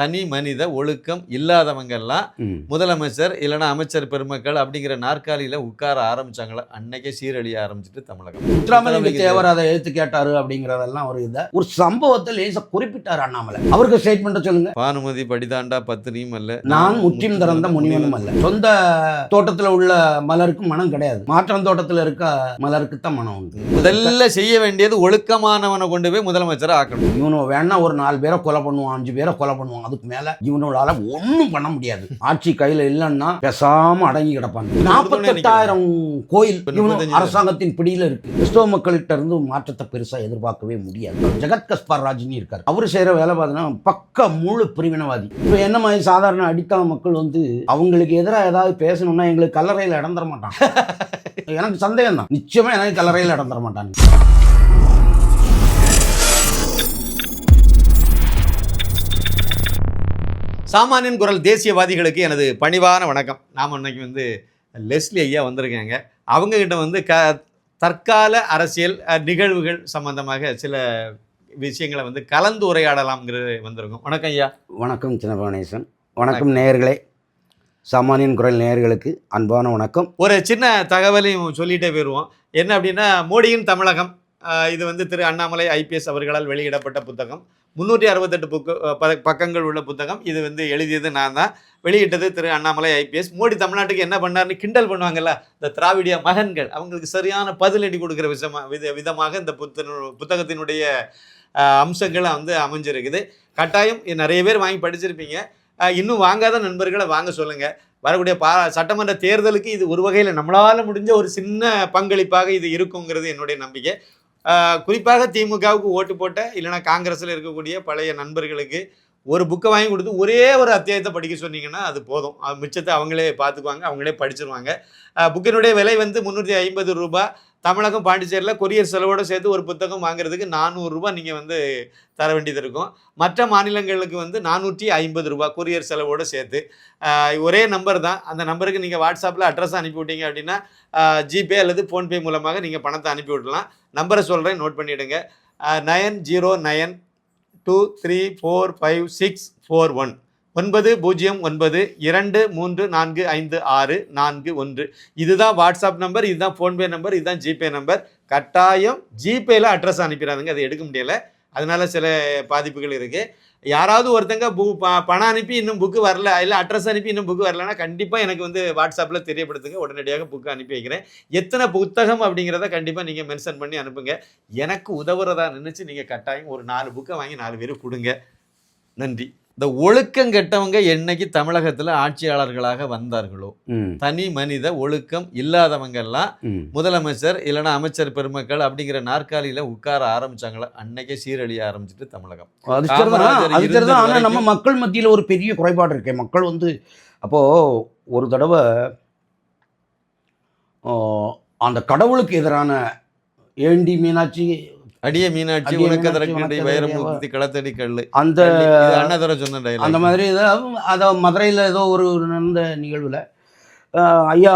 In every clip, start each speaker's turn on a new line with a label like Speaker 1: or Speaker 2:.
Speaker 1: தனி மனித ஒழுக்கம் இல்லாதவங்கெல்லாம். முதலமைச்சர் இல்லைன்னா அமைச்சர் பெருமக்கள் அப்படிங்கிற நாற்காலியில உட்கார ஆரம்பிச்சாங்களா? அன்னைக்கே சீரழிய ஆரம்பிச்சிட்டு தமிழகம்.
Speaker 2: முத்துராமலிங்க தேவர் அதை எடுத்து கேட்டாரு அப்படிங்கறதெல்லாம் ஒரு இதை. ஒரு சம்பவத்தை லேசா குறிப்பிட்டாரு அண்ணாமலை. அவருக்கு ஸ்டேட்மெண்ட்டை சொல்லுங்க.
Speaker 1: பானுமதி படிதாண்டா பத்தினியும் அல்ல.
Speaker 2: நான் முற்றிலும் திறந்த முனிவனும் அல்ல. சொந்த தோட்டத்துல உள்ள மலருக்கு மனம் கிடையாது. மாற்றம் தோட்டத்துல இருக்க மலருக்கு தான் மனம் உண்டு.
Speaker 1: முதல்ல செய்ய வேண்டியது ஒழுக்கமானவனை கொண்டு போய் முதலமைச்சரை ஆக்கணும்.
Speaker 2: இவனு வேணா ஒரு நாலு பேரை கொலை பண்ணுவான் அஞ்சு பேரை கொலை பண்ணுவான். அதுக்கு மேல இவனோட ஒண்ணும் பண்ண முடியாது. ஆட்சி கையில இல்லைன்னா பேசாம அடங்கி கிடப்பாங்க. நாற்பத்தெட்டாயிரம் கோயில் இவனு
Speaker 1: முப்பத்தஞ்சு
Speaker 2: அரசாங்கத்தின் பிடியில இருக்கு. கிறிஸ்தவ மக்கள்கிட்ட இருந்து மாற்றத்தை பெருசா எதிர்பார்க்கவே முடியாது. ஜெகத் கஸ்பார் ராஜ்னி இருக்காரு. அவரு செய்யற வேலை பார்த்தீங்கன்னா பக்க முழு பிரிவினவாதி. இப்போ என்ன மாதிரி சாதாரண அடித்தள மக்கள் வந்து அவங்களுக்கு எதிராக ஏதாவது பேசணும்னா எங்களுக்கு கல்லறையில் இடம் தர மாட்டாங்க. எனக்கு சந்தேகம் தான் நிச்சயமா எனக்கு கல்லறையில் இடம் தர மாட்டாங்க.
Speaker 1: சாமானியன் குரல் தேசியவாதிகளுக்கு எனது பணிவான வணக்கம். நாம் இன்னைக்கு வந்து லெஸ்லி ஐயா வந்திருக்காங்க. அவங்க கிட்ட வந்து க தற்கால அரசியல் நிகழ்வுகள் சம்பந்தமாக சில விஷயங்களை வந்து கலந்து உரையாடலாம்ங்கிறது வந்திருக்கோம். வணக்கம் ஐயா.
Speaker 2: வணக்கம் சின்னபவனேசன் வணக்கம் நேயர்களே. சாமானியன் குரல் நேயர்களுக்கு அன்பான வணக்கம்.
Speaker 1: ஒரு சின்ன தகவலையும் சொல்லிட்டே போயிடுவோம் என்ன அப்படின்னா மோடியின் தமிழகம் இது வந்து திரு அண்ணாமலை ஐபிஎஸ் அவர்களால் வெளியிடப்பட்ட புத்தகம். முந்நூற்றி அறுபத்தெட்டு புக்கு ப- பக்கங்கள் உள்ள புத்தகம். இது வந்து எழுதியது நான் தான் வெளியிட்டது திரு அண்ணாமலை ஐபிஎஸ். மோடி தமிழ்நாட்டுக்கு என்ன பண்ணாருன்னு கிண்டல் பண்ணுவாங்கல்ல இந்த திராவிடிய மகன்கள். அவங்களுக்கு சரியான பதிலடி கொடுக்குற விஷமாக வித விதமாக இந்த புத்தனு புத்தகத்தினுடைய அம்சங்களாக வந்து அமைஞ்சிருக்குது. கட்டாயம் நிறைய பேர் வாங்கி படிச்சிருப்பீங்க. இன்னும் வாங்காத நண்பர்களை வாங்க சொல்லுங்கள் வரக்கூடிய பா சட்டமன்ற தேர்தலுக்கு இது ஒரு வகையில் நம்மளால் முடிஞ்ச ஒரு சின்ன பங்களிப்பாக இது இருக்குங்கிறது என்னுடைய நம்பிக்கை. குறிப்பாக திமுகவுக்கு ஓட்டு போட்ட இல்லைன்னா காங்கிரஸில் இருக்கக்கூடிய பழைய நண்பர்களுக்கு ஒரு புக்கை வாங்கி கொடுத்து ஒரே ஒரு அத்தியாயத்தை படிக்க சொன்னீங்கன்னா அது போதும். மிச்சத்தை அவங்களே பார்த்துக்குவாங்க அவங்களே படிச்சிருவாங்க. புக்கினுடைய விலை வந்து முந்நூற்றி ஐம்பது ரூபாய். தமிழகம் பாண்டிச்சேரியில் கொரியர் செலவோடு சேர்த்து ஒரு புத்தகம் வாங்குறதுக்கு நானூறுரூபா நீங்கள் வந்து தர வேண்டியது இருக்கும். மற்ற மாநிலங்களுக்கு வந்து நானூற்றி ஐம்பது ரூபா கொரியர் செலவோடு சேர்த்து. ஒரே நம்பர் தான். அந்த நம்பருக்கு நீங்கள் வாட்ஸ்அப்பில் அட்ரஸ் அனுப்பி விட்டீங்க அப்படின்னா ஜிபே அல்லது ஃபோன்பே மூலமாக நீங்கள் பணத்தை அனுப்பி விடலாம். நம்பரை சொல்கிறேன் நோட் பண்ணிவிடுங்க nine zero nine two three four five six four one. ஒன்பது பூஜ்ஜியம் ஒன்பது இரண்டு மூன்று நான்கு ஐந்து ஆறு நான்கு ஒன்று. இதுதான் வாட்ஸ்அப் நம்பர் இதுதான் ஃபோன்பே நம்பர் இதுதான் ஜிபே நம்பர். கட்டாயம் ஜிபேயில் அட்ரஸ் அனுப்பிடாதுங்க அதை எடுக்க முடியல. அதனால் சில பாதிப்புகள் இருக்குது யாராவது ஒருத்தங்க பு ப- பணம் அனுப்பி இன்னும் புக்கு வரல இல்லை அட்ரஸ் அனுப்பி இன்னும் புக்கு வரலன்னா கண்டிப்பாக எனக்கு வந்து வாட்ஸ்அப்பில் தெரியப்படுத்துங்க. உடனடியாக புக்கு அனுப்பி வைக்கிறேன். எத்தனை புத்தகம் அப்படிங்கிறத கண்டிப்பாக நீங்கள் மென்ஷன் பண்ணி அனுப்புங்க. எனக்கு உதவுறதா நினச்சி நீங்கள் கட்டாயம் ஒரு நாலு புக்கை வாங்கி நாலு பேர் கொடுங்க. நன்றி. இந்த ஒழுக்கம் கெட்டவங்க என்னைக்கு தமிழகத்தில் ஆட்சியாளர்களாக வந்தார்களோ தனி மனித ஒழுக்கம் இல்லாதவங்கெல்லாம்
Speaker 2: ம்.
Speaker 1: முதலமைச்சர் இல்லைன்னா அமைச்சர் பெருமக்கள் அப்படிங்கிற நாற்காலியில உட்கார ஆரம்பிச்சாங்களா? அன்னைக்கே சீரழிய ஆரம்பிச்சிட்டு தமிழகம்.
Speaker 2: ஆனால் நம்ம மக்கள் மத்தியில் ஒரு பெரிய குறைபாடு இருக்கே. மக்கள் வந்து அப்போ ஒரு தடவை அந்த கடவுளுக்கு எதிரான ஏண்டி மீனாட்சி
Speaker 1: அடிய மீனாட்சி உனக்கு அதற்கடி
Speaker 2: உனக்கு
Speaker 1: வைரமூர்த்தி களத்தடி கல்லு.
Speaker 2: அந்த
Speaker 1: அண்ணாதுரை சொன்ன
Speaker 2: அந்த மாதிரி இதை அதை மதுரையில் ஏதோ ஒரு நடந்த நிகழ்வில் ஐயா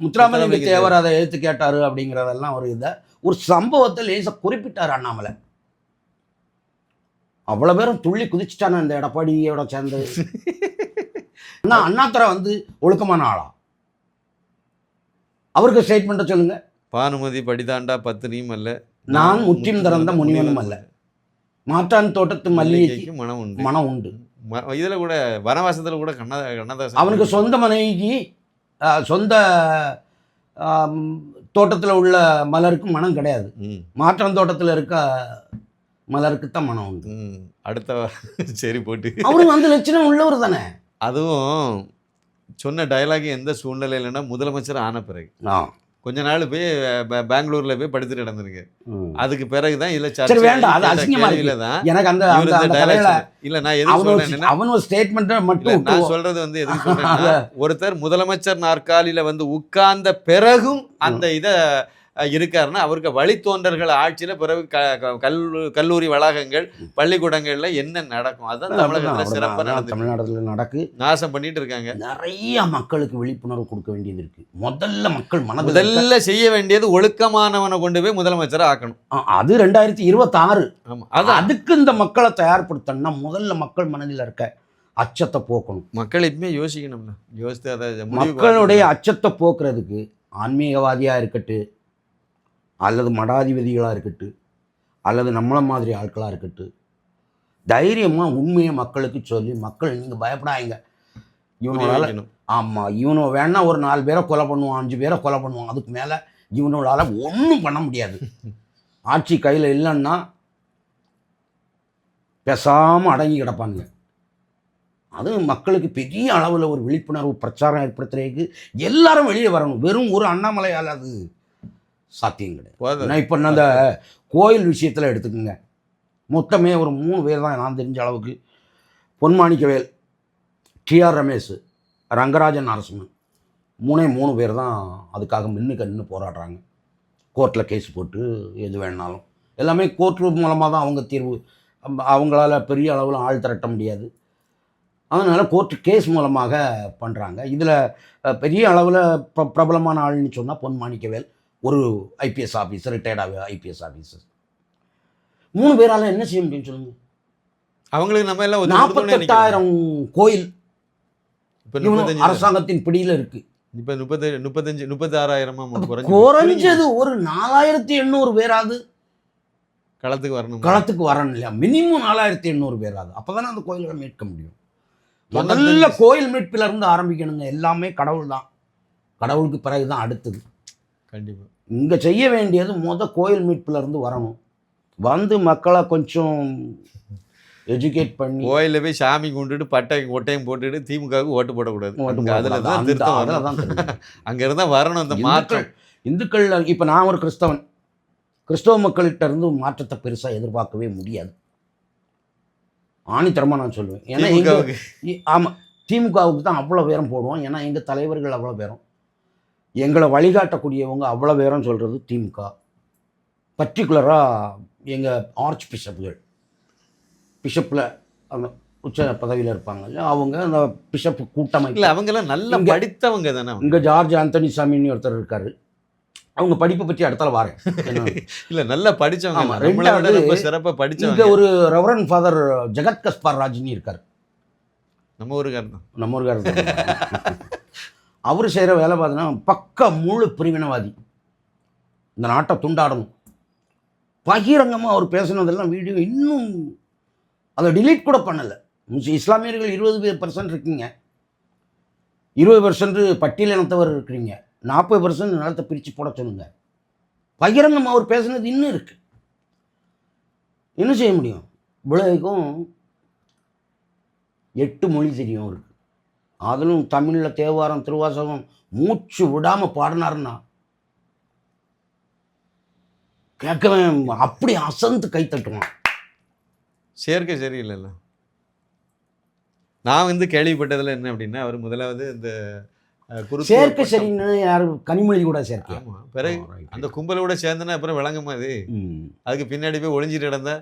Speaker 2: முத்துராமலிங்க தேவர். அதை எடுத்து கேட்டாரு அப்படிங்கிறதெல்லாம் ஒரு இதை. ஒரு சம்பவத்தை லேசாக குறிப்பிட்டார் அண்ணாமலை. அவ்வளோ பேரும் துள்ளி குதிச்சுட்டானே இந்த எடப்பாடியோட சேர்ந்து. அண்ணா அண்ணாத்துறை வந்து ஒழுக்கமான ஆளா? அவருக்கு ஸ்டேட்மெண்ட்டை சொல்லுங்க.
Speaker 1: பானுமதி படிதாண்டா பத்தினியும் அல்ல.
Speaker 2: நான் முற்றிலும் திறந்த முனிவனும் அல்ல. மாற்றான் தோட்டத்து மல்லிகைக்கு
Speaker 1: மனம் உண்டு.
Speaker 2: மனம் உண்டு.
Speaker 1: இதுல கூட வனவாசத்துல கூட கண்ணா கண்ணதாசன்
Speaker 2: அவனுக்கு சொந்த மனைவிக்கு சொந்த தோட்டத்தில் உள்ள மலருக்கு மனம் கிடையாது.
Speaker 1: ம்,
Speaker 2: மாற்றம் தோட்டத்தில் இருக்க மலருக்கு தான் மனம் உண்டு.
Speaker 1: அடுத்த சரி போட்டு.
Speaker 2: அவரும் அந்த லட்சணம் உள்ளவர் தானே?
Speaker 1: அதுவும் சொன்ன டயலாக் எந்த சூழ்நிலையிலன்னா முதலமைச்சர் ஆன பிறகு.
Speaker 2: ஆ.
Speaker 1: கொஞ்ச நாள் போய் பெங்களூர்ல போய் படுத்துட்டு கிடந்திருக்கு
Speaker 2: ம்.
Speaker 1: அதுக்கு பிறகுதான் இதுல
Speaker 2: சரி, வேண்டாம், அது அசிங்கமா
Speaker 1: தான்
Speaker 2: எனக்கு அந்த.
Speaker 1: இல்ல நான் சொல்றேன்னா
Speaker 2: ஒரு- அவன் ஒரு ஸ்டேட்மெண்ட்டை
Speaker 1: இல்ல
Speaker 2: மட்டும்
Speaker 1: நான். சொல்றது வந்து எதுக்கு சொல்றேன்னா ஒருத்தர் முதலமைச்சர் நாற்காலியில வந்து உட்கார்ந்த பிறகும் அந்த இத இருக்காருன்னா அவருக்கு வழித்தோன்றர்கள் ஆட்சியில பிறகு க க- கல்லூ கல்லூரி வளாகங்கள் பள்ளிக்கூடங்கள்ல என்ன நடக்கும்? அதுதான் தமிழகத்துல சிறப்பா நடந்து
Speaker 2: தமிழ்நாடுல நடக்கு.
Speaker 1: நாசம் பண்ணிட்டு இருக்காங்க.
Speaker 2: நிறைய மக்களுக்கு விழிப்புணர்வு கொடுக்க வேண்டியது இருக்கு. முதல்ல மக்கள் மனதில் இருக்க-
Speaker 1: முதல்ல செய்ய வேண்டியது ஒழுக்கமானவனை கொண்டு போய் முதலமைச்சரா ஆக்கணும்.
Speaker 2: அது ரெண்டாயிரத்தி இருபத்தாறு.
Speaker 1: ஆமா அதான்.
Speaker 2: அதுக்கு இந்த மக்களை தயார்படுத்தணும்னா முதல்ல மக்கள் மனதில் இருக்க அச்சத்தை போக்கணும்.
Speaker 1: மக்கள் எப்பவுமே யோசிக்கணும்ல. யோசித்து அதை
Speaker 2: மக்களுடைய அச்சத்தை போக்குறதுக்கு ஆன்மீகவாதியாக இருக்கட்டும் அல்லது மடாதிபதிகளாக இருக்கட்டும் அல்லது நம்மளை மாதிரி ஆட்களாக இருக்கட்டும் தைரியமாக உண்மையை மக்களுக்கு சொல்லி மக்கள் நீங்கள் பயப்படாதீங்க.
Speaker 1: வைக்கணும்.
Speaker 2: ஆமாம் இவனை வேணா ஒரு நாலு பேரை கொலை பண்ணுவான் அஞ்சு பேரை கொலை பண்ணுவான். அதுக்கு மேலே இவனோடால ஒன்றும் பண்ண முடியாது. ஆட்சி கையில் இல்லைன்னா பேசாமல் அடங்கி கிடப்பானுங்க. அது மக்களுக்கு பெரிய அளவில் ஒரு விழிப்புணர்வு பிரச்சாரம் ஏற்படுத்துறதுக்கு எல்லாரும் வெளியே வரணும். வெறும் ஒரு அண்ணாமலையால் அது சாத்தியம் கிடையாது. நான் இப்போ அந்த கோயில் விஷயத்தில் எடுத்துக்கோங்க. மொத்தமே ஒரு மூணு பேர் தான் நான் தெரிஞ்ச அளவுக்கு. பொன்மாணிக்கவேல் டிஆர் ரமேஷ் ரங்கராஜன் நரசிம்மன். மூணே மூணு பேர் தான் அதுக்காக மின்னுக்கு நின்று போராடுறாங்க. கோர்ட்டில் கேஸ் போட்டு எது வேணாலும் எல்லாமே கோர்ட் மூலமாக தான் அவங்க தீர்வு. அவங்களால பெரிய அளவில் ஆள் திரட்ட முடியாது. அதனால் கோர்ட் கேஸ் மூலமாக பண்ணுறாங்க இதில் பெரிய அளவில் பிர பிரபலமான ஆள்னு சொன்னால் பொன் மாணிக்கவேல் ஒரு ஐபிஎஸ் ஆஃபீஸர் ரிட்டையர்டாக ஐபிஎஸ் ஆஃபீஸர் மூணு பேரால என்ன செய்ய முடியும் சொல்லுங்க?
Speaker 1: அவங்களுக்கு நம்ம எல்லாம்.
Speaker 2: நாற்பத்தெட்டாயிரம் கோயில்
Speaker 1: இப்ப
Speaker 2: அரசாங்கத்தின் பிடியில் இருக்கு.
Speaker 1: இப்ப முப்பத்தி முப்பத்தஞ்சு முப்பத்தி ஆறாயிரமா குறைஞ்சு
Speaker 2: குறைஞ்சது ஒரு நாலாயிரத்தி எண்ணூறு பேராது
Speaker 1: களத்துக்கு வரணும்?
Speaker 2: களத்துக்கு வரணும் இல்லையா? மினிமம் நாலாயிரத்தி எண்ணூறு பேராது அப்பதானே அந்த கோயில்களை மீட்க முடியும். முதல்ல
Speaker 1: தொண்ணூத்தஞ்சு-
Speaker 2: கோயில் மீட்பில இருந்து ஆரம்பிக்கணுங்க. எல்லாமே கடவுள் தான் கடவுளுக்கு பிறகு தான் அடுத்தது.
Speaker 1: கண்டிப்பா.
Speaker 2: இங்கே செய்ய வேண்டியது முத கோயில் மீட்பில் இருந்து வரணும். வந்து மக்களை கொஞ்சம் எஜுகேட் பண்ணி
Speaker 1: கோயில்ல போய் சாமி கும்பிட்டுட்டு பட்டை ஒட்டையும் போட்டுட்டு திமுகவுக்கு ஓட்டு போடக்கூடாது. அதுல. தான் திருத்தம் வரணும். அங்க இருந்தா வரணும் இந்த மாற்றம்.
Speaker 2: இந்துக்கள் இப்போ நான் ஒரு கிறிஸ்தவன். கிறிஸ்தவ மக்கள்கிட்ட இருந்து மாற்றத்தை பெருசாக எதிர்பார்க்கவே முடியாது. ஆணித்தரமாக நான் சொல்லுவேன். ஏன்னா எங்க
Speaker 1: திமுகவுக்கு.
Speaker 2: இ- ஆமா திமுகவுக்கு தான் அவ்வளோ பேரம் போடுவோம். ஏன்னா எங்கள் தலைவர்கள் அவ்வளோ பேரம் எங்களை வழிகாட்டக்கூடியவங்க அவ்வளோ பேரம் சொல்கிறது திமுக. பர்டிகுலராக எங்கள் ஆர்ச் பிஷப்புகள் பிஷப்பில் அந்த உச்ச பதவியில் இருப்பாங்க. அவங்க அந்த பிஷப்
Speaker 1: இல்ல
Speaker 2: கூட்டமைப்பு.
Speaker 1: அவங்க எல்லாம் நல்லா படித்தவங்க தானே.
Speaker 2: இங்கே ஜார்ஜ் ஆந்தனி சாமின்னு ஒருத்தர் இருக்காரு. அவங்க படிப்பை பற்றி அடுத்தால வாரேன்?
Speaker 1: இல்ல நல்லா படிச்சவங்க.
Speaker 2: ஆமா,
Speaker 1: தான். நம்மளை விட
Speaker 2: ரெண்டாவது,
Speaker 1: ரொம்ப சிறப்பா
Speaker 2: இங்க ஒரு ரெவரன் ஃபாதர் ஜெகத் கஸ்பார் ராஜினி இருக்கார்.
Speaker 1: நம்ம ஊருக்காரர் தான்.
Speaker 2: நம்ம ஊருக்காரர் அவர் செய்கிற வேலை பார்த்தீங்கன்னா பக்க முழு பிரிவினவாதி. இந்த நாட்டை துண்டாடணும். பகிரங்கமாக அவர் பேசினதெல்லாம் வீடியோ இன்னும் அதை டிலீட் கூட பண்ணலை. முஸ் இஸ்லாமியர்கள் இருபது பர்சன்ட் இருக்கீங்க. இருபது பர்சன்ட் பட்டியலினத்தவர் இருக்கிறீங்க நாற்பது பர்சன்ட் நிலத்தை பிரித்து போட சொல்லுங்கள் பகிரங்கமாக அவர் பேசுனது இன்னும் இருக்குது என்ன செய்ய முடியும்? இவ்வளவுக்கும் எட்டு மொழி தெரியும் அவருக்கு. அதிலும் தமிழில் தேவாரம் திருவாசகம் மூச்சு விடாமல் பாடினாருன்னா கேட்கவே அப்படி அசந்து கை தட்டுவான்.
Speaker 1: சேர்க்கை சரியில்லைல்ல. நான் வந்து கேள்விப்பட்டதுல என்ன அப்படின்னா அவர் முதலாவது இந்த
Speaker 2: சேர்க்கை. சரின்னு யாரு கனிமொழி கூட சேர்க்கை
Speaker 1: பிறகு அந்த கும்பலோட சேர்ந்தனா அப்புறம் விளங்குமா அது. அதுக்கு பின்னாடி போய் ஒளிஞ்சிட்டு கிடந்தா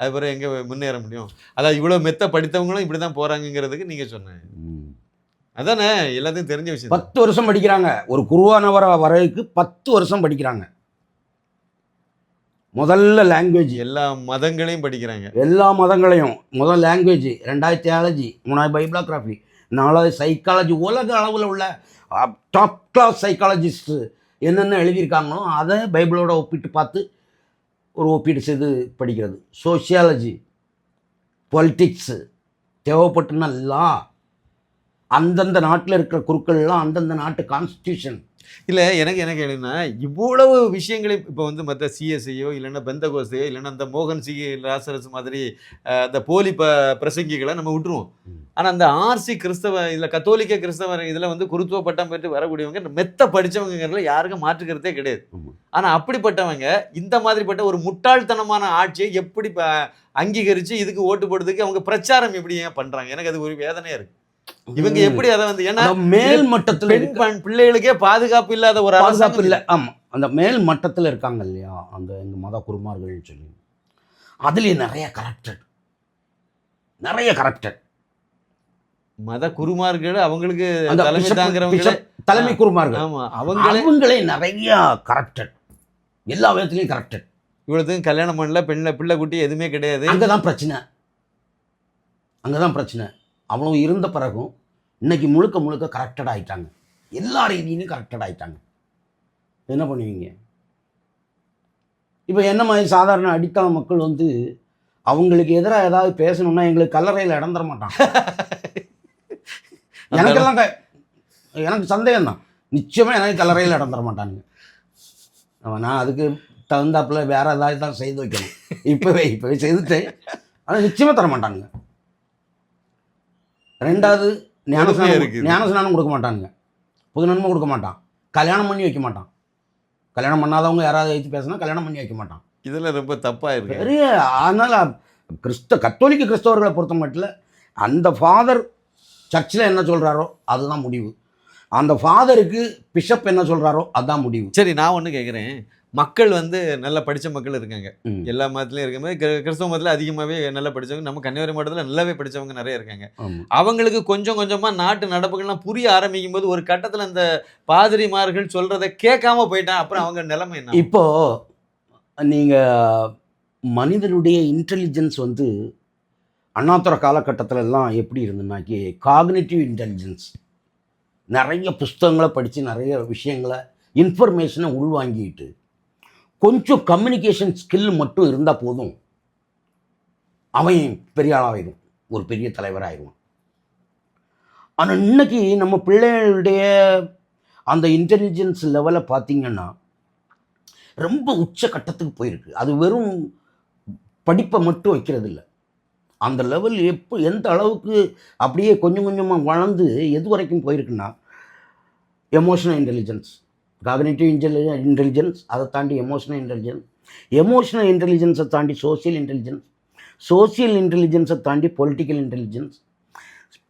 Speaker 1: அது பிறகு எங்க முன்னேற முடியும்? அதாவது இவ்வளவு மெத்த படித்தவங்களும் இப்படிதான் போறாங்கங்கிறதுக்கு நீங்க சொன்னேன். அதானே? எல்லாத்தையும் தெரிஞ்ச விஷயம்.
Speaker 2: பத்து வருஷம் படிக்கிறாங்க. ஒரு குருவானவர வரைக்கு பத்து வருஷம் படிக்கிறாங்க. முதல்ல லாங்குவேஜ்
Speaker 1: எல்லா மதங்களையும் படிக்கிறாங்க.
Speaker 2: எல்லா மதங்களையும். முதல் லாங்குவேஜ் ரெண்டாவது தியாலஜி மூணாவது பைபிளாகிராஃபி நாலாவது சைக்காலஜி உலக அளவில் உள்ள டாப் கிளாஸ் சைக்காலஜிஸ்ட்டு என்னென்ன எழுதியிருக்காங்களோ அதை பைபிளோட ஒப்பிட்டு பார்த்து ஒரு ஒப்பீடு செய்து படிக்கிறது. சோஷியாலஜி பொலிட்டிக்ஸு தேவைப்பட்டுனா லா அந்தந்த நாட்டில் இருக்கிற குருக்கள்லாம் அந்தந்த நாட்டு கான்ஸ்டியூஷன்
Speaker 1: இல்ல எனக்கு என்ன கேளுன்னா இவ்வளவு விஷயங்களை இப்போ வந்து மற்ற சிஎஸ்ஐயோ இல்லைன்னா பெந்தகோஸ்தையோ இல்லைன்னா அந்த மோகன் சி லாசரஸ் மாதிரி அந்த போலி ப பிரசங்கிகளை நம்ம விட்டுருவோம்.
Speaker 2: ம்.
Speaker 1: ஆனா அந்த ஆர்சி கிறிஸ்தவ இதுல கத்தோலிக்க கிறிஸ்தவ இதுல வந்து குருத்துவ பட்டம் பெற்று வரக்கூடியவங்க மெத்த படிச்சவங்கிறதுல யாருக்கும் மாற்றுக்கிறதே கிடையாது.
Speaker 2: ஆமா.
Speaker 1: ஆனா அப்படிப்பட்டவங்க இந்த மாதிரிப்பட்ட ஒரு முட்டாள்தனமான ஆட்சியை எப்படி அங்கீகரிச்சு இதுக்கு ஓட்டு போடுறதுக்கு அவங்க பிரச்சாரம் எப்படி ஏன் பண்றாங்க? எனக்கு அது ஒரு வேதனையா இருக்கு. இவங்க எப்படி அதை வந்து ஏன்னா
Speaker 2: மேல் மட்டத்தில்
Speaker 1: பெண் பிள்ளைகளுக்கே பாதுகாப்பு இல்லாத ஒரு
Speaker 2: பாதுகாப்பு இல்லை. ஆமாம் அந்த மேல் மட்டத்தில் இருக்காங்க இல்லையா அந்த எங்கள் மத குருமார்கள்னு சொல்லி. அதுலேயே நிறைய கரப்டட் நிறைய கரப்டட்
Speaker 1: மத குருமார்கள் அவங்களுக்கு தலைமை தாங்கிறவங்க
Speaker 2: தலைமை குருமார்கள்.
Speaker 1: ஆமா. அவங்களே
Speaker 2: அவங்களே நிறைய கரப்டட் எல்லா விதத்துலையும் கரப்டட்
Speaker 1: இவ்வளவுக்கும் கல்யாணம் பண்ணல பெண்ண பிள்ளை குட்டி எதுவுமே கிடையாது.
Speaker 2: அங்கே தான் பிரச்சனை. அங்கே தான் பிரச்சனை. அவ்வளோ இருந்த பிறகும் இன்னைக்கு முழுக்க முழுக்க கரெக்டட் ஆயிட்டாங்க. எல்லா ரீதியிலும் கரெக்டட் ஆயிட்டாங்க. என்ன பண்ணுவீங்க? இப்போ என்ன மாதிரி சாதாரண அடித்தள மக்கள் வந்து அவங்களுக்கு எதிராக ஏதாவது பேசணும்னா எங்களுக்கு கல்லறையில் இடம் தர மாட்டான் எனக்கெல்லாம் எனக்கு சந்தேகம் தான் நிச்சயமாக எனக்கு கல்லறையில் இடம் தர மாட்டானுங்க நான் அதுக்கு தகுந்தாப்புல வேற ஏதாவது தான் செய்து வைக்கணும். இப்போவே இப்போவே செய்துட்டேன். ஆனால் நிச்சயமாக தர மாட்டானுங்க ரெண்டாவது ஞானஸ்நானம். ஞானஸ்நானம் கொடுக்க மாட்டானுங்க. புது நன்மை கொடுக்க மாட்டான். கல்யாணம் பண்ணி வைக்க மாட்டான். கல்யாணம் பண்ணாதவங்க யாராவது வச்சு பேசினா கல்யாணம் பண்ணி வைக்க மாட்டான்.
Speaker 1: இதெல்லாம் ரொம்ப தப்பா இருக்கு
Speaker 2: பெரிய அதனால் கிறிஸ்த கத்தோலிக்க கிறிஸ்தவர்களை பொறுத்த மட்டும் அந்த ஃபாதர் சர்ச்சில் என்ன சொல்கிறாரோ அதுதான் முடிவு. அந்த ஃபாதருக்கு பிஷப் என்ன சொல்கிறாரோ அதுதான் முடிவு.
Speaker 1: சரி நான் ஒண்ணு கேக்குறேன். மக்கள் வந்து நல்லா படிச்ச மக்கள் இருக்காங்க. எல்லா மதத்துலயும் இருக்கும்போது கிற- கிறிஸ்தவ மதத்துல அதிகமாவே நல்லா படிச்சவங்க நம்ம கன்னியாகுமரி மாவட்டத்துல நல்லாவே படிச்சவங்க நிறைய இருக்காங்க.
Speaker 2: அவங்களுக்கு
Speaker 1: கொஞ்சம் கொஞ்சமா நாட்டு நடப்புகள்லாம் புரிய ஆரம்பிக்கும் போது ஒரு கட்டத்துல அந்த பாதிரிமார்கள் சொல்றதை கேட்காம போயிட்டான். அப்புறம் அவங்க நிலைமை என்ன?
Speaker 2: இப்போ நீங்கள் மனிதனுடைய இன்டெலிஜென்ஸ் வந்து அண்ணாத்துற காலகட்டத்துல எல்லாம் எப்படி இருந்ததுனாக்கி காக்னிட்டிவ் இன்டெலிஜென்ஸ் நிறைய புஸ்தகங்களை படித்து நிறைய விஷயங்களை இன்ஃபர்மேஷனை உள்வாங்கிட்டு கொஞ்சம் கம்யூனிகேஷன் ஸ்கில் மட்டும் இருந்தால் போதும். அவன் பெரிய ஆளாகிடும் ஒரு பெரிய தலைவராகிடுவான் ஆனால் இன்னைக்கு நம்ம பிள்ளைகளுடைய அந்த இன்டெலிஜென்ஸ் லெவலை பார்த்திங்கன்னா ரொம்ப உச்ச கட்டத்துக்கு போயிருக்கு. அது வெறும் படிப்பை மட்டும் வைக்கிறதில்ல. அந்த லெவல் எப்போ எந்த அளவுக்கு அப்படியே கொஞ்சம் கொஞ்சமாக வளர்ந்து எது வரைக்கும் போயிருக்குன்னா emotional intelligence cognitive intelli intelligence அதை தாண்டி எமோஷனல் இன்டெலிஜென்ஸ் எமோஷனல் இன்டெலிஜென்ஸை தாண்டி சோசியல் இன்டெலிஜென்ஸ் சோசியல் இன்டெலிஜென்ஸை தாண்டி பொலிட்டிக்கல் இன்டெலிஜென்ஸ்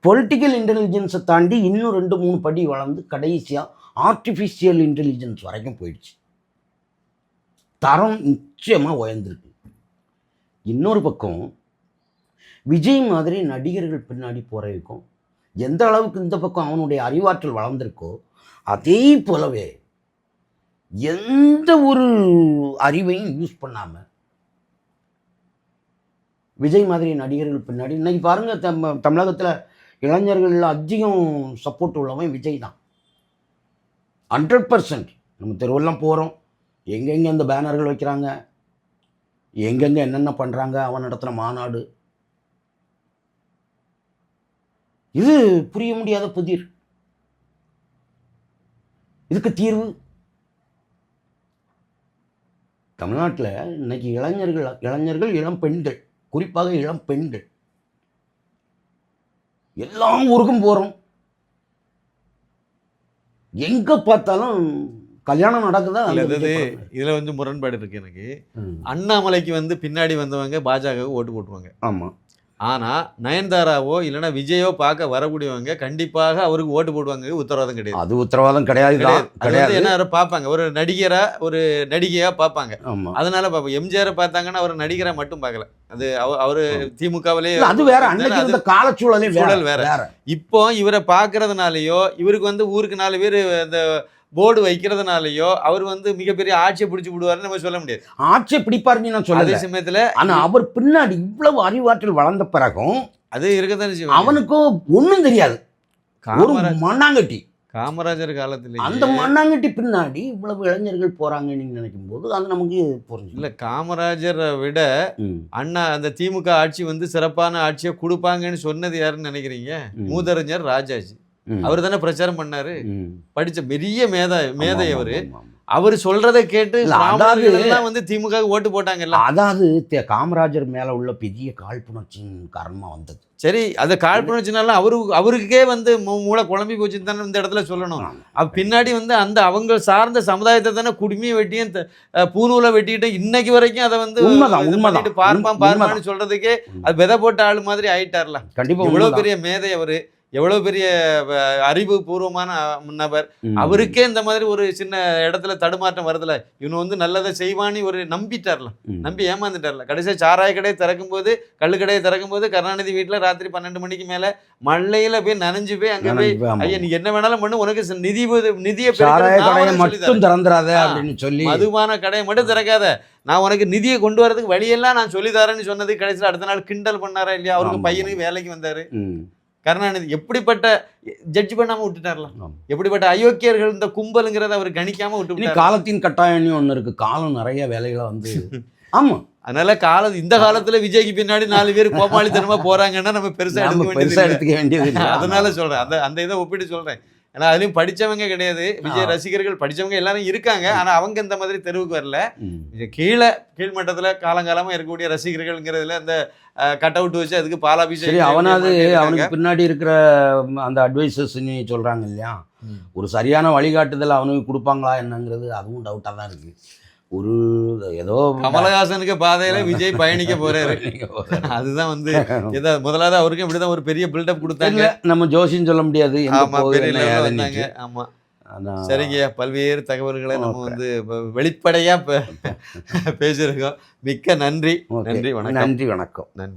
Speaker 2: பொலிட்டிக்கல் இன்டெலிஜென்ஸை தாண்டி இன்னும் ரெண்டு மூணு படி வளர்ந்து கடைசியாக ஆர்டிஃபிஷியல் இன்டெலிஜென்ஸ் வரைக்கும் போயிடுச்சு. தரம் நிச்சயமாக உயர்ந்திருக்கு. இன்னொரு பக்கம் விஜய் மாதிரி நடிகர்கள் பின்னாடி போகிறதுக்கும் எந்த அளவுக்கு இந்த பக்கம் அவனுடைய அறிவாற்றல் வளர்ந்திருக்கோ அதே போலவே எந்த ஒரு அறிவையும் யூஸ் பண்ணாமல் விஜய் மாதிரி நடிகர்கள் பின்னாடி இன்றைக்கி பாருங்கள் தம் தமிழகத்தில் இளைஞர்களில் அதிகம் சப்போர்ட் உள்ளவன் விஜய் தான். ஹண்ட்ரட் பர்சன்ட் நம்ம தெருவெல்லாம் போகிறோம் எங்கெங்கே இந்த பேனர்கள் வைக்கிறாங்க? எங்கெங்கே என்னென்ன பண்ணுறாங்க அவன் நடத்துகிற மாநாடு. இது புரிய முடியாத புதிர். இதுக்கு தீர்வு தமிழ்நாட்டில் இன்னைக்கு இளைஞர்கள் இளைஞர்கள் இளம் பெண்கள் குறிப்பாக இளம் பெண்கள். எல்லா ஊருக்கும் போகிறோம் எங்கே பார்த்தாலும் கல்யாணம் நடக்குதா? படம்.
Speaker 1: இதுல வந்து முரண்பாடு இருக்கு எனக்கு. அண்ணாமலைக்கு வந்து பின்னாடி வந்தவங்க பாஜக ஓட்டு போட்டுருவாங்க.
Speaker 2: ஆமாம்
Speaker 1: ஆனா நயன்தாராவோ இல்லைன்னா விஜயோ பார்க்க வரக்கூடியவங்க கண்டிப்பாக அவருக்கு ஓட்டு போடுவாங்க உத்தரவாதம் கிடையாது.
Speaker 2: அது உத்தரவாதம் கிடையாது.
Speaker 1: கிடையாது. என்ன பார்ப்பாங்க. ஒரு நடிகரா ஒரு நடிகையா பார்ப்பாங்க. அதனால பார்ப்போம். எம்ஜிஆர் பார்த்தாங்கன்னா அவர் நடிகரா மட்டும் பார்க்கல. அது அவ- அவரு திமுகவிலே
Speaker 2: அது வேற. அன்னைக்கு இருந்த காலச்சூழலே
Speaker 1: சூழல் வேற.
Speaker 2: வேற.
Speaker 1: இப்போ இவரை பார்க்கறதுனாலயோ இவருக்கு வந்து ஊருக்கு நாலு பேர் இந்த போர்டு வைக்கிறதுனாலயோ அவர் வந்து மிகப்பெரிய ஆட்சியை பிடிச்சி விடுவாருன்னு நம்ம சொல்ல முடியாது.
Speaker 2: ஆட்சியை பிடிப்பாருன்னு நான்
Speaker 1: அதே
Speaker 2: சொல்லல
Speaker 1: சமயத்துல
Speaker 2: ஆனா அவர் பின்னாடி இவ்வளவு அறிவாற்றல் வளர்ந்த பிறகும்
Speaker 1: அது இருக்கத்தானே செய்வாங்க
Speaker 2: அவனுக்கும் ஒண்ணும் தெரியாது. ஒரு மண்ணாங்கட்டி.
Speaker 1: காமராஜர்
Speaker 2: அந்த
Speaker 1: காலத்துல
Speaker 2: மண்ணாங்கட்டி பின்னாடி இவ்வளவு இளைஞர்கள் போறாங்கன்னு நினைக்கும் போது அது நமக்கு புரிஞ்சு
Speaker 1: இல்ல காமராஜரை விட அண்ணா அந்த திமுக ஆட்சி வந்து சிறப்பான ஆட்சியை கொடுப்பாங்கன்னு சொன்னது யாருன்னு நினைக்கிறீங்க? மூதறிஞர் ராஜாஜி. அவர் தானே பிரச்சாரம் பண்ணாரு? படிச்ச பெரிய மேதா மேதை அவரு. அவர் சொல்றதை கேட்டு
Speaker 2: அதாவது-
Speaker 1: வந்து திமுக ஓட்டு போட்டாங்கல்ல
Speaker 2: அதாவது காமராஜர் மேல உள்ள பெரிய காழ்ப்புணர்ச்சியின் காரணமா வந்தது.
Speaker 1: சரி அது காழ்ப்புணர்ச்சினால அவரு அவருக்கே வந்து மூளை குழம்பி போச்சுன்னு தானே இந்த இடத்துல சொல்லணும். பின்னாடி வந்து அந்த அவங்க சார்ந்த சமுதாயத்தை தானே குடுமையை வெட்டியும் பூணூலை வெட்டிட்டு இன்னைக்கு வரைக்கும் அதை வந்து பார்ப்பான். பார்ப்பான்னு சொல்றதுக்கே அது விதை போட்ட ஆள் மாதிரி ஆயிட்டார்ல.
Speaker 2: கண்டிப்பா
Speaker 1: இவ்வளவு. பெரிய மேதை அவரு. எவ்வளவு பெரிய அஹ், அறிவுபூர்வமான அஹ், நபர். அவருக்கே இந்த மாதிரி ஒரு சின்ன இடத்துல தடுமாற்றம் வருதுல இவன் வந்து நல்லதை செய்வான்னு ஒரு நம்பிட்டார்ல. நம்பி ஏமாந்துட்டார்ல கடைசியா சாராய கடையை திறக்கும் போது கள்ளு கடையை திறக்கும் போது கருணாநிதி வீட்டுல ராத்திரி பன்னெண்டு மணிக்கு மேல மழையில போய் நனைஞ்சு போய் அங்க போய். ஐயா நீ என்ன வேணாலும் பண்ணு உனக்கு நிதி நிதியை
Speaker 2: மட்டும் திறந்துடாத. அப்படின்னு சொல்லி
Speaker 1: மதுபான கடையை மட்டும் திறக்காத நான் உனக்கு நிதியை கொண்டு வரதுக்கு வழியெல்லாம் நான் சொல்லி தரேன்னு சொன்னது கடைசியில் அடுத்த நாள் கிண்டல் பண்ணாரா இல்லையா அவருக்கு. பையனுக்கு வேலைக்கு வந்தாரு. கருணாநிதி எப்படிப்பட்ட ஜட்ஜ் பண்ணாம விட்டுட்டார்ல
Speaker 2: ஆமா.
Speaker 1: எப்படிப்பட்ட அயோக்கியர்கள் இந்த கும்பலுங்கிறத அவர் கணிக்காம விட்டு
Speaker 2: காலத்தின் கட்டாயம்னு ஒண்ணு இருக்கு. காலம் நிறைய வேலைகளை வந்து ஆமா.
Speaker 1: அதனால கால இந்த காலத்துல விஜய்க்கு பின்னாடி நாலு பேர் கோமாளித்தனமா போறாங்கன்னா நம்ம பெருசா.
Speaker 2: எடுத்துக்க வேண்டியது.
Speaker 1: அதனால சொல்றேன். அந்த அந்த இதை ஒப்பிட்டு சொல்றேன். ஏன்னா அதுலயும் படிச்சவங்க கிடையாது. விஜய். ரசிகர்கள் படிச்சவங்க எல்லாரும் இருக்காங்க. ஆனா அவங்க இந்த மாதிரி தெருவுக்கு வரல. கீழே கீழ்மட்டத்துல காலங்காலமா இருக்கக்கூடிய ரசிகர்கள்ங்கிறதுல அந்த கட் அவுட் வச்சு அதுக்கு பாலாபிஷேகம்
Speaker 2: சரி அவனாவது. அவனுக்கு பின்னாடி இருக்கிற அந்த அட்வைசர்ஸ் சொல்றாங்க இல்லையா. ஒரு சரியான வழிகாட்டுதல் அவனுக்கு கொடுப்பாங்களா என்னங்கிறது அதுவும் டவுட்டாக தான் இருக்கு. ஒரு ஏதோ
Speaker 1: கமலஹாசனுக்கு பாதையில விஜய் பயணிக்க போறாரு. அதுதான் வந்து ஏதோ முதலாவது அவருக்கும் இப்படிதான் ஒரு பெரிய பில்டப் கொடுத்தாங்க.
Speaker 2: நம்ம ஜோசியம் சொல்ல முடியாது.
Speaker 1: ஆமா
Speaker 2: போகுது,
Speaker 1: பெரிய
Speaker 2: என்ன
Speaker 1: level ல
Speaker 2: ஏதுன்னுட்டு.
Speaker 1: வந்தாங்க ஆமா.
Speaker 2: ஆனா,
Speaker 1: சரிங்க பல்வேறு தகவல்களை நம்ம. வந்து வெளிப்படையா பேசியிருக்கோம். மிக்க நன்றி. நன்றி வணக்கம்.
Speaker 2: நன்றி வணக்கம்.
Speaker 1: நன்றி.